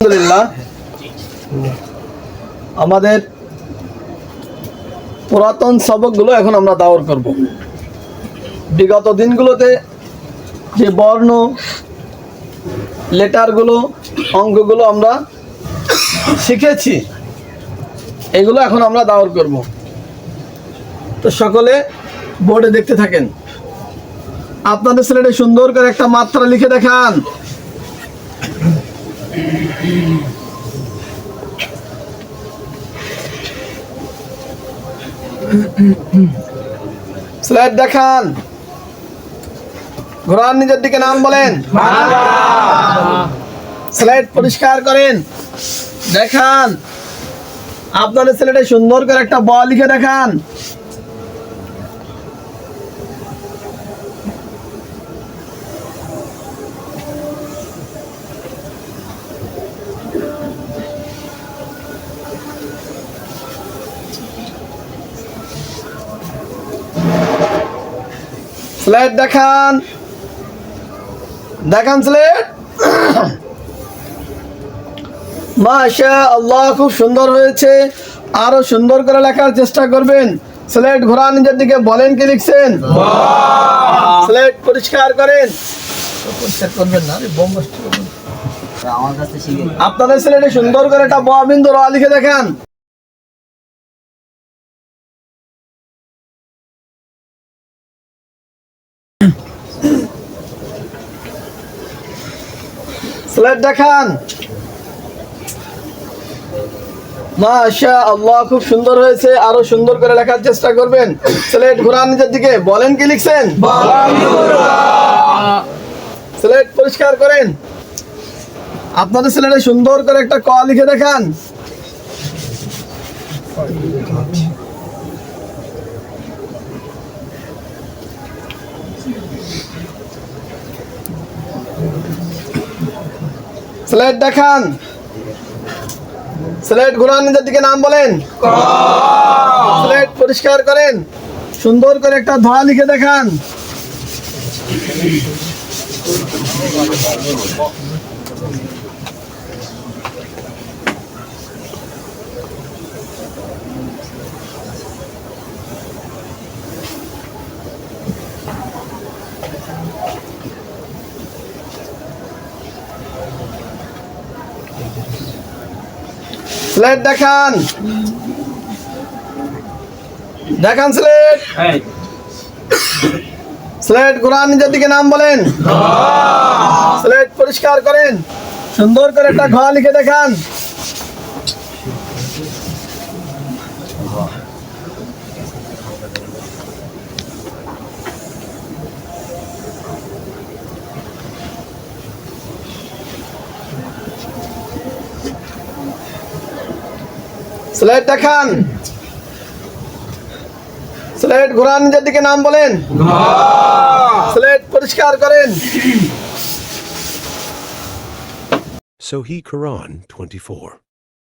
আলহামদুলিল্লাহ। আমাদের পুরাতন সবকগুলো এখন আমরা দাওর করব। বিগত দিনগুলোতে যে বর্ণ, লেটারগুলো, অঙ্কগুলো আমরা শিখেছি, এগুলো এখন আমরা দাওর করব। তো সকলে বোর্ডে দেখতে থাকেন। আপনাদের ছেলেটা সুন্দর করে একটা মাত্রা লিখে দেখান। দেখান। ঘোড়ার নিজের দিকে নাম বলেন। স্লাইড পরিষ্কার করেন। দেখান। আপনাদের ছেলেটা সুন্দর করে একটা ব লিখে দেখান। স্লাইড দেখান। দেখান স্লাইড মাশা আল্লাহ খুব সুন্দর হয়েছে। আরও সুন্দর করে লেখার চেষ্টা করবেন। স্লেট ঘোরা নিজের দিকে বলেন কি লিখছেন? স্লেট পরিষ্কার করেন। পরিষ্কার করবেন না বোম আমার কাছে শিখে আপনাদের স্লেটে সুন্দর করে একটা বিন্দু র লিখে দেখান। স্লেট দেখান। মাশা আল্লাহ খুব সুন্দর হয়েছে। আরও সুন্দর করে লেখার চেষ্টা করবেন। স্লেট ঘোরান নিজের দিকে। বলেন কি লিখছেন? স্লেট পরিষ্কার করেন। আপনাদের ছেলেটা সুন্দর করে একটা ক লিখে দেখান। স্লেট দেখান। স্লেট ঘোরান নিজের দিকে নাম বলেন। স্লেট পরিষ্কার করেন। সুন্দর করে একটা ধোয়া লিখে দেখান। স্লেট দেখান। দেখান স্লেট স্লেট ঘোরান নিজের দিকে নাম বলেন। স্লেট পরিষ্কার করেন। সুন্দর করে একটা ঘোড়া লিখে দেখান। স্লেট দেখান। স্লেট ঘোরান নিজের দিকে নাম বলেন। স্লেট পরিষ্কার করেন। So he Quran 24.